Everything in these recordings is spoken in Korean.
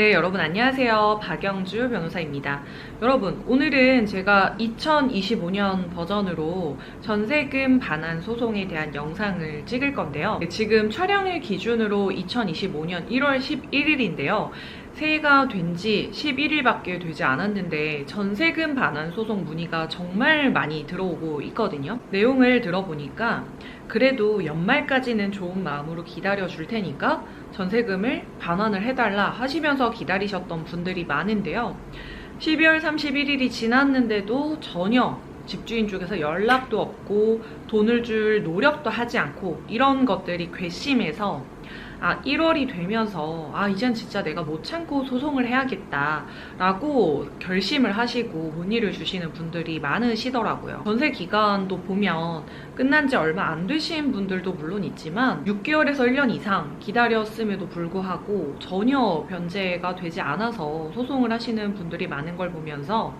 네, 여러분 안녕하세요. 박영주 변호사입니다. 여러분, 오늘은 제가 2025년 버전으로 전세금 반환 소송에 대한 영상을 찍을 건데요. 네, 지금 촬영일 기준으로 2025년 1월 11일인데요. 새해가 된 지 11일밖에 되지 않았는데 전세금 반환 소송 문의가 정말 많이 들어오고 있거든요. 내용을 들어보니까 그래도 연말까지는 좋은 마음으로 기다려 줄 테니까 전세금을 반환을 해달라 하시면서 기다리셨던 분들이 많은데요. 12월 31일이 지났는데도 전혀 집주인 쪽에서 연락도 없고 돈을 줄 노력도 하지 않고 이런 것들이 괘씸해서 아 1월이 되면서 아 이젠 진짜 내가 못 참고 소송을 해야겠다 라고 결심을 하시고 문의를 주시는 분들이 많으시더라고요. 전세 기간도 보면 끝난 지 얼마 안 되신 분들도 물론 있지만 6개월에서 1년 이상 기다렸음에도 불구하고 전혀 변제가 되지 않아서 소송을 하시는 분들이 많은 걸 보면서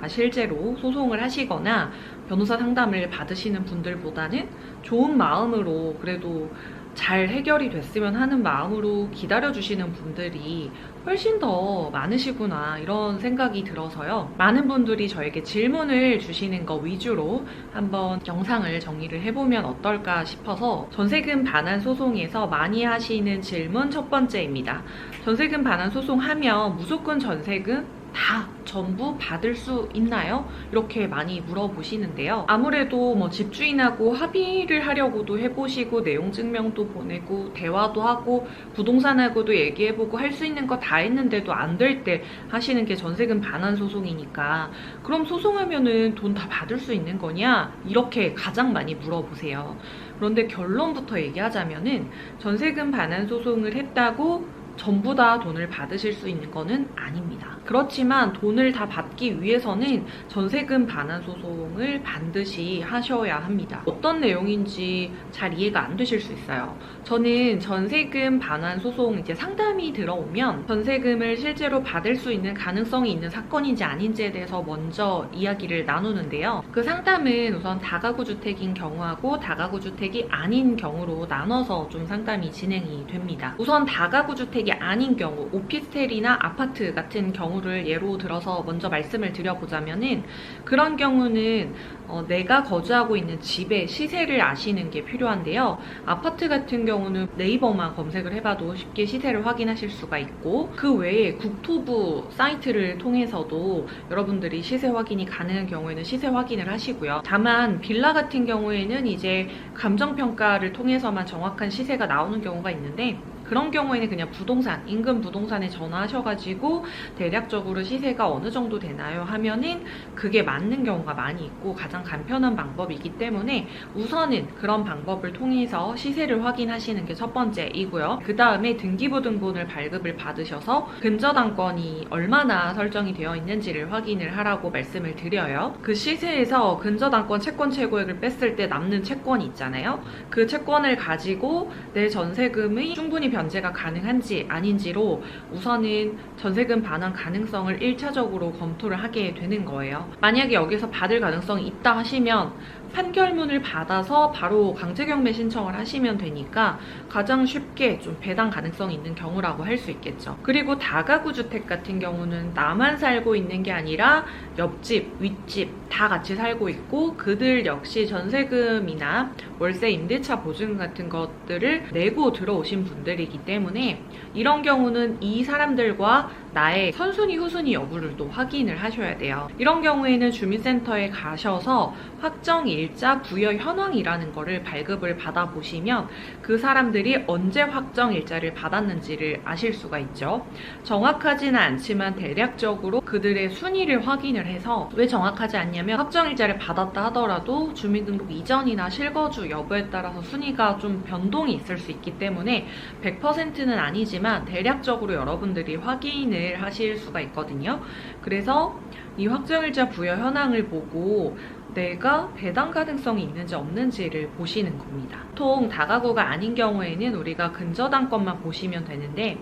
아, 실제로 소송을 하시거나 변호사 상담을 받으시는 분들보다는 좋은 마음으로 그래도 잘 해결이 됐으면 하는 마음으로 기다려주시는 분들이 훨씬 더 많으시구나 이런 생각이 들어서요. 많은 분들이 저에게 질문을 주시는 거 위주로 한번 영상을 정리를 해보면 어떨까 싶어서 전세금 반환 소송에서 많이 하시는 질문 첫 번째입니다. 전세금 반환 소송 하면 무조건 전세금 다 전부 받을 수 있나요? 이렇게 많이 물어보시는데요. 아무래도 뭐 집주인하고 합의를 하려고도 해보시고 내용 증명도 보내고 대화도 하고 부동산하고도 얘기해보고 할 수 있는 거 다 했는데도 안 될 때 하시는 게 전세금 반환 소송이니까 그럼 소송하면은 돈 다 받을 수 있는 거냐? 이렇게 가장 많이 물어보세요. 그런데 결론부터 얘기하자면은 전세금 반환 소송을 했다고 전부 다 돈을 받으실 수 있는 거는 아닙니다. 그렇지만 돈을 다 받기 위해서는 전세금 반환 소송을 반드시 하셔야 합니다. 어떤 내용인지 잘 이해가 안 되실 수 있어요. 저는 전세금 반환 소송 이제 상담이 들어오면 전세금을 실제로 받을 수 있는 가능성이 있는 사건인지 아닌지에 대해서 먼저 이야기를 나누는데요. 그 상담은 우선 다가구 주택인 경우하고 다가구 주택이 아닌 경우로 나눠서 좀 상담이 진행이 됩니다. 우선 다가구 주택이 아닌 경우, 오피스텔이나 아파트 같은 경우 를 예로 들어서 먼저 말씀을 드려보자면은 그런 경우는 어, 내가 거주하고 있는 집의 시세를 아시는 게 필요한데요. 아파트 같은 경우는 네이버만 검색을 해봐도 쉽게 시세를 확인하실 수가 있고 그 외에 국토부 사이트를 통해서도 여러분들이 시세 확인이 가능한 경우에는 시세 확인을 하시고요. 다만 빌라 같은 경우에는 이제 감정평가를 통해서만 정확한 시세가 나오는 경우가 있는데 그런 경우에는 그냥 부동산, 인근 부동산에 전화하셔가지고 대략적으로 시세가 어느 정도 되나요? 하면은 그게 맞는 경우가 많이 있고 가장 간편한 방법이기 때문에 우선은 그런 방법을 통해서 시세를 확인하시는 게 첫 번째이고요. 그 다음에 등기부등본을 발급을 받으셔서 근저당권이 얼마나 설정이 되어 있는지를 확인을 하라고 말씀을 드려요. 그 시세에서 근저당권 채권 최고액을 뺐을 때 남는 채권이 있잖아요. 그 채권을 가지고 내 전세금이 충분히 변제가 가능한지 아닌지로 우선은 전세금 반환 가능성을 1차적으로 검토를 하게 되는 거예요. 만약에 여기서 받을 가능성이 있다 하시면 판결문을 받아서 바로 강제경매 신청을 하시면 되니까 가장 쉽게 좀 배당 가능성이 있는 경우라고 할 수 있겠죠. 그리고 다가구 주택 같은 경우는 나만 살고 있는 게 아니라 옆집, 윗집 다 같이 살고 있고 그들 역시 전세금이나 월세 임대차 보증 같은 것들을 내고 들어오신 분들이기 때문에 이런 경우는 이 사람들과 나의 선순위 후순위 여부를 또 확인을 하셔야 돼요. 이런 경우에는 주민센터에 가셔서 확정 일자 부여 현황이라는 거를 발급을 받아 보시면 그 사람들이 언제 확정 일자를 받았는지를 아실 수가 있죠. 정확하지는 않지만 대략적으로 그들의 순위를 확인을 해서 왜 정확하지 않냐면 확정 일자를 받았다 하더라도 주민등록 이전이나 실거주 여부에 따라서 순위가 좀 변동이 있을 수 있기 때문에 100%는 아니지만 대략적으로 여러분들이 확인을 하실 수가 있거든요. 그래서 이 확정일자 부여 현황을 보고 내가 배당 가능성이 있는지 없는지를 보시는 겁니다. 보통 다가구가 아닌 경우에는 우리가 근저당권만 보시면 되는데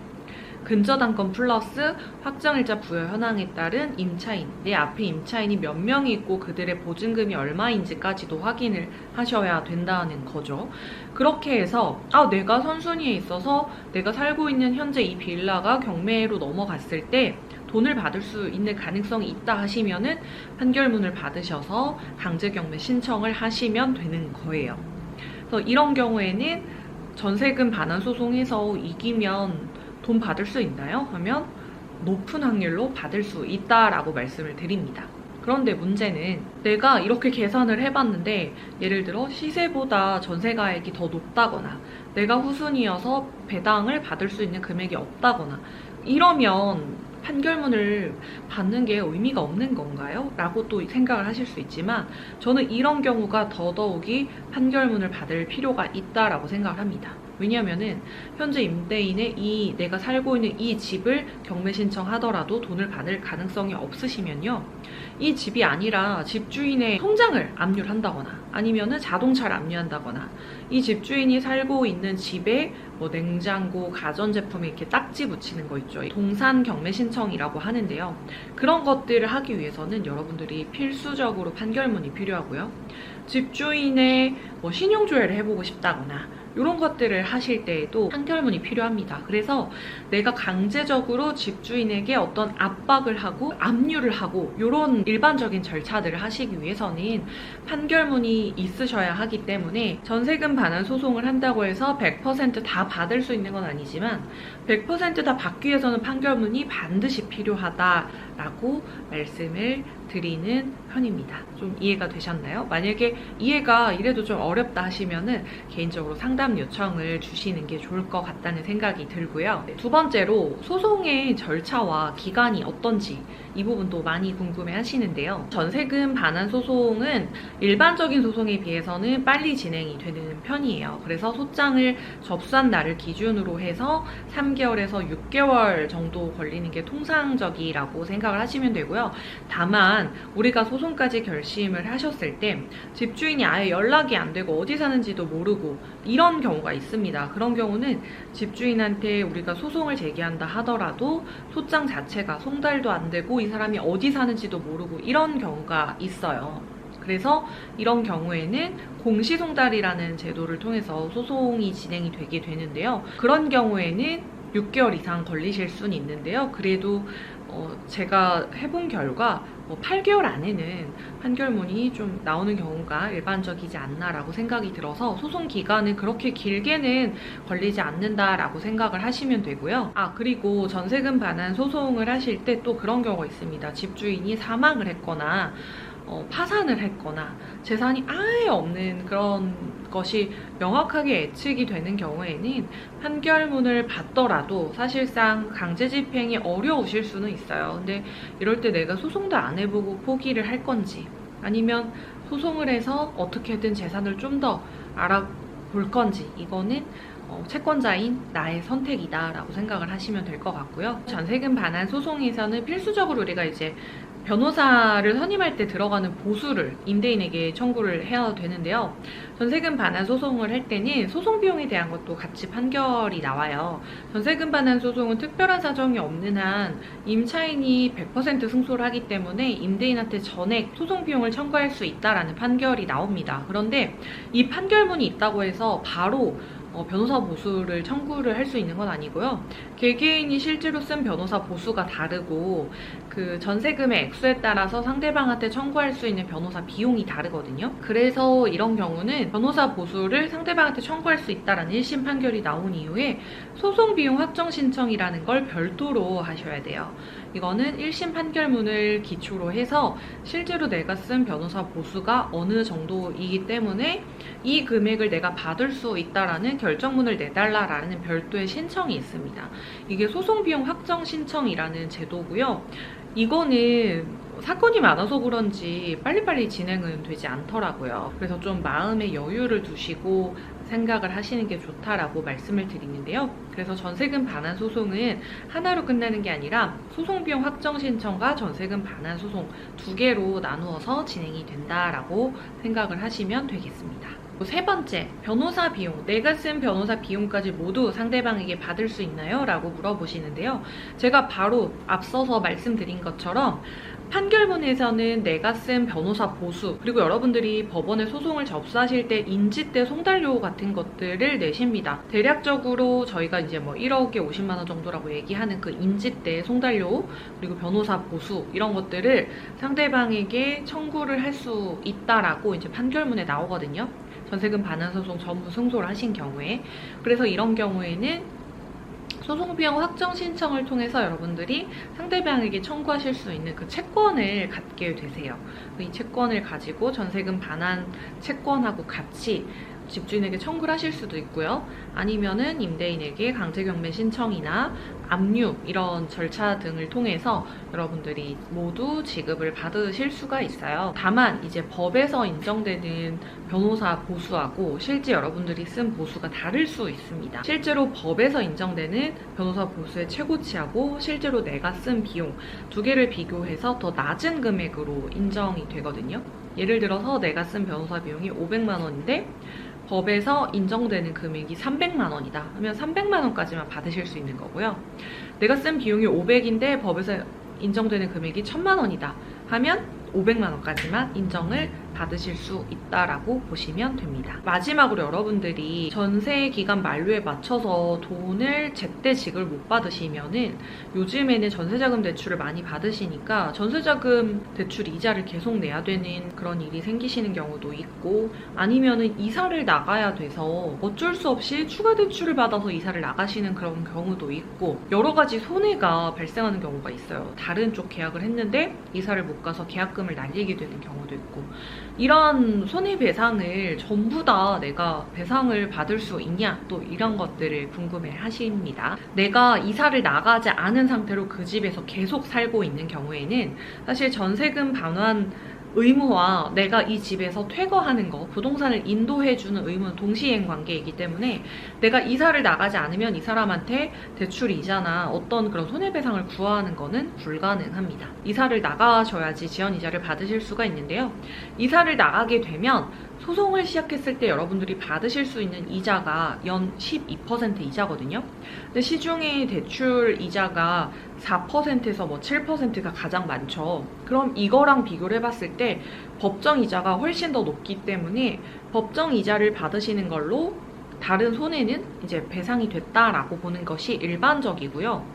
근저당권 플러스 확정일자 부여 현황에 따른 임차인, 내 앞에 임차인이 몇 명이 있고 그들의 보증금이 얼마인지까지도 확인을 하셔야 된다는 거죠. 그렇게 해서 아 내가 선순위에 있어서 내가 살고 있는 현재 이 빌라가 경매로 넘어갔을 때 돈을 받을 수 있는 가능성이 있다 하시면은 판결문을 받으셔서 강제 경매 신청을 하시면 되는 거예요. 그래서 이런 경우에는 전세금 반환 소송에서 이기면 돈 받을 수 있나요? 하면 높은 확률로 받을 수 있다라고 말씀을 드립니다. 그런데 문제는 내가 이렇게 계산을 해봤는데 예를 들어 시세보다 전세가액이 더 높다거나 내가 후순위여서 배당을 받을 수 있는 금액이 없다거나 이러면 판결문을 받는 게 의미가 없는 건가요? 라고 또 생각을 하실 수 있지만 저는 이런 경우가 더더욱이 판결문을 받을 필요가 있다라고 생각을 합니다. 왜냐하면은 현재 임대인의 이 내가 살고 있는 이 집을 경매 신청하더라도 돈을 받을 가능성이 없으시면요. 이 집이 아니라 집주인의 통장을 압류를 한다거나 아니면은 자동차를 압류한다거나 이 집주인이 살고 있는 집에 뭐 냉장고, 가전제품에 이렇게 딱지 붙이는 거 있죠. 동산 경매 신청이라고 하는데요. 그런 것들을 하기 위해서는 여러분들이 필수적으로 판결문이 필요하고요. 집주인의 뭐 신용조회를 해보고 싶다거나 이런 것들을 하실 때에도 판결문이 필요합니다. 그래서 내가 강제적으로 집주인에게 어떤 압박을 하고 압류를 하고 이런 일반적인 절차들을 하시기 위해서는 판결문이 있으셔야 하기 때문에 전세금 반환 소송을 한다고 해서 100%다 받을 수 있는 건 아니지만 100%다 받기 위해서는 판결문이 반드시 필요하다 라고 말씀을 드리는 편입니다. 좀 이해가 되셨나요? 만약에 이해가 이래도 좀 어렵다 하시면은 개인적으로 상담 요청을 주시는 게 좋을 것 같다는 생각이 들고요. 네, 두 번째로 소송의 절차와 기간이 어떤지 이 부분도 많이 궁금해 하시는데요. 전세금 반환 소송은 일반적인 소송에 비해서는 빨리 진행이 되는 편이에요. 그래서 소장을 접수한 날을 기준으로 해서 3개월에서 6개월 정도 걸리는 게 통상적이라고 생각을 하시면 되고요. 다만 우리가 소송까지 결심을 하셨을 때 집주인이 아예 연락이 안 되고 어디 사는지도 모르고 이런 경우가 있습니다. 그런 경우는 집주인한테 우리가 소송을 제기한다 하더라도 소장 자체가 송달도 안 되고 이 사람이 어디 사는지도 모르고 이런 경우가 있어요. 그래서 이런 경우에는 공시송달이라는 제도를 통해서 소송이 진행이 되게 되는데요. 그런 경우에는 6개월 이상 걸리실 수는 있는데요. 그래도 어, 제가 해본 결과 뭐 8개월 안에는 판결문이 좀 나오는 경우가 일반적이지 않나라고 생각이 들어서 소송 기간은 그렇게 길게는 걸리지 않는다라고 생각을 하시면 되고요. 아 그리고 전세금 반환 소송을 하실 때 또 그런 경우가 있습니다. 집주인이 사망을 했거나 어, 파산을 했거나 재산이 아예 없는 그런 것이 명확하게 예측이 되는 경우에는 판결문을 받더라도 사실상 강제 집행이 어려우실 수는 있어요. 근데 이럴 때 내가 소송도 안 해보고 포기를 할 건지 아니면 소송을 해서 어떻게든 재산을 좀 더 알아볼 건지 이거는 어, 채권자인 나의 선택이다라고 생각을 하시면 될 것 같고요. 전세금 반환 소송에서는 필수적으로 우리가 이제 변호사를 선임할 때 들어가는 보수를 임대인에게 청구를 해야 되는데요. 전세금 반환 소송을 할 때는 소송 비용에 대한 것도 같이 판결이 나와요. 전세금 반환 소송은 특별한 사정이 없는 한 임차인이 100% 승소를 하기 때문에 임대인한테 전액 소송 비용을 청구할 수 있다라는 판결이 나옵니다. 그런데 이 판결문이 있다고 해서 바로 어, 변호사 보수를 청구를 할 수 있는 건 아니고요. 개개인이 실제로 쓴 변호사 보수가 다르고 그 전세금의 액수에 따라서 상대방한테 청구할 수 있는 변호사 비용이 다르거든요. 그래서 이런 경우는 변호사 보수를 상대방한테 청구할 수 있다라는 1심 판결이 나온 이후에 소송 비용 확정 신청이라는 걸 별도로 하셔야 돼요. 이거는 1심 판결문을 기초로 해서 실제로 내가 쓴 변호사 보수가 어느 정도이기 때문에 이 금액을 내가 받을 수 있다라는 결정문을 내달라라는 별도의 신청이 있습니다. 이게 소송 비용 확정 신청이라는 제도고요. 이거는 사건이 많아서 그런지 빨리빨리 진행은 되지 않더라고요. 그래서 좀 마음의 여유를 두시고 생각을 하시는 게 좋다라고 말씀을 드리는데요. 그래서 전세금 반환 소송은 하나로 끝나는 게 아니라 소송 비용 확정 신청과 전세금 반환 소송 두 개로 나누어서 진행이 된다라고 생각을 하시면 되겠습니다. 세 번째, 변호사 비용. 내가 쓴 변호사 비용까지 모두 상대방에게 받을 수 있나요? 라고 물어보시는데요. 제가 바로 앞서서 말씀드린 것처럼 판결문에서는 내가 쓴 변호사 보수 그리고 여러분들이 법원에 소송을 접수하실 때 인지대 송달료 같은 것들을 내십니다. 대략적으로 저희가 이제 뭐 1억에 50만 원 정도라고 얘기하는 그 인지대 송달료 그리고 변호사 보수 이런 것들을 상대방에게 청구를 할 수 있다라고 이제 판결문에 나오거든요. 전세금 반환 소송 전부 승소를 하신 경우에 그래서 이런 경우에는 소송 비용 확정 신청을 통해서 여러분들이 상대방에게 청구하실 수 있는 그 채권을 갖게 되세요. 이 채권을 가지고 전세금 반환 채권하고 같이 집주인에게 청구를 하실 수도 있고요. 아니면은 임대인에게 강제경매 신청이나 압류 이런 절차 등을 통해서 여러분들이 모두 지급을 받으실 수가 있어요. 다만 이제 법에서 인정되는 변호사 보수하고 실제 여러분들이 쓴 보수가 다를 수 있습니다. 실제로 법에서 인정되는 변호사 보수의 최고치하고 실제로 내가 쓴 비용 두 개를 비교해서 더 낮은 금액으로 인정이 되거든요. 예를 들어서 내가 쓴 변호사 비용이 500만 원인데 법에서 인정되는 금액이 300만 원이다 하면 300만 원까지만 받으실 수 있는 거고요. 내가 쓴 비용이 500인데 법에서 인정되는 금액이 1000만 원이다 하면 500만 원까지만 인정을 받으실 수 있다라고 보시면 됩니다. 마지막으로 여러분들이 전세 기간 만료에 맞춰서 돈을 제때 지급을 못 받으시면은 요즘에는 전세자금 대출을 많이 받으시니까 전세자금 대출 이자를 계속 내야 되는 그런 일이 생기시는 경우도 있고 아니면은 이사를 나가야 돼서 어쩔 수 없이 추가 대출을 받아서 이사를 나가시는 그런 경우도 있고 여러 가지 손해가 발생하는 경우가 있어요. 다른 쪽 계약을 했는데 이사를 못 가서 계약금을 날리게 되는 경우도 있고 이런 손해배상을 전부 다 내가 배상을 받을 수 있냐 또 이런 것들을 궁금해 하십니다. 내가 이사를 나가지 않은 상태로 그 집에서 계속 살고 있는 경우에는 사실 전세금 반환 의무와 내가 이 집에서 퇴거하는 거, 부동산을 인도해주는 의무는 동시행 관계이기 때문에 내가 이사를 나가지 않으면 이 사람한테 대출 이자나 어떤 그런 손해배상을 구하는 거는 불가능합니다. 이사를 나가셔야지 지연 이자를 받으실 수가 있는데요. 이사를 나가게 되면 소송을 시작했을 때 여러분들이 받으실 수 있는 이자가 연 12% 이자거든요. 근데 시중에 대출 이자가 4%에서 뭐 7%가 가장 많죠. 그럼 이거랑 비교를 해봤을 때 법정 이자가 훨씬 더 높기 때문에 법정 이자를 받으시는 걸로 다른 손해는 이제 배상이 됐다라고 보는 것이 일반적이고요.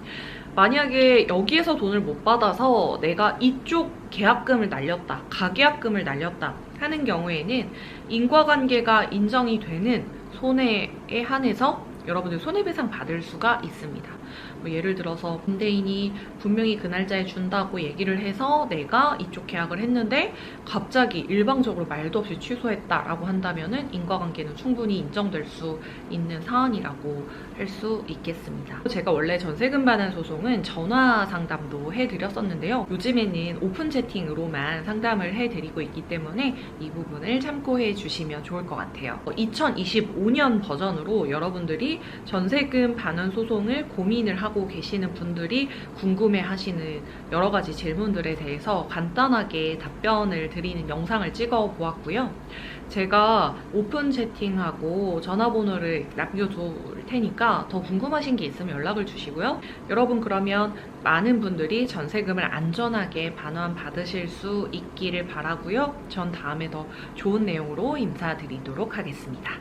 만약에 여기에서 돈을 못 받아서 내가 이쪽 계약금을 날렸다, 가계약금을 날렸다 하는 경우에는 인과관계가 인정이 되는 손해에 한해서 여러분들 손해배상 받을 수가 있습니다. 뭐 예를 들어서 임대인이 분명히 그 날짜에 준다고 얘기를 해서 내가 이쪽 계약을 했는데 갑자기 일방적으로 말도 없이 취소했다라고 한다면은 인과관계는 충분히 인정될 수 있는 사안이라고 할 수 있겠습니다. 제가 원래 전세금 반환 소송은 전화 상담도 해드렸었는데요. 요즘에는 오픈 채팅으로만 상담을 해드리고 있기 때문에 이 부분을 참고해 주시면 좋을 것 같아요. 2025년 버전으로 여러분들이 전세금 반환 소송을 고민을 하고 계시는 분들이 궁금해 하시는 여러 가지 질문들에 대해서 간단하게 답변을 드리는 영상을 찍어 보았고요. 제가 오픈 채팅하고 전화번호를 남겨둘 테니까 더 궁금하신 게 있으면 연락을 주시고요. 여러분 그러면 많은 분들이 전세금을 안전하게 반환 받으실 수 있기를 바라고요. 전 다음에 더 좋은 내용으로 인사드리도록 하겠습니다.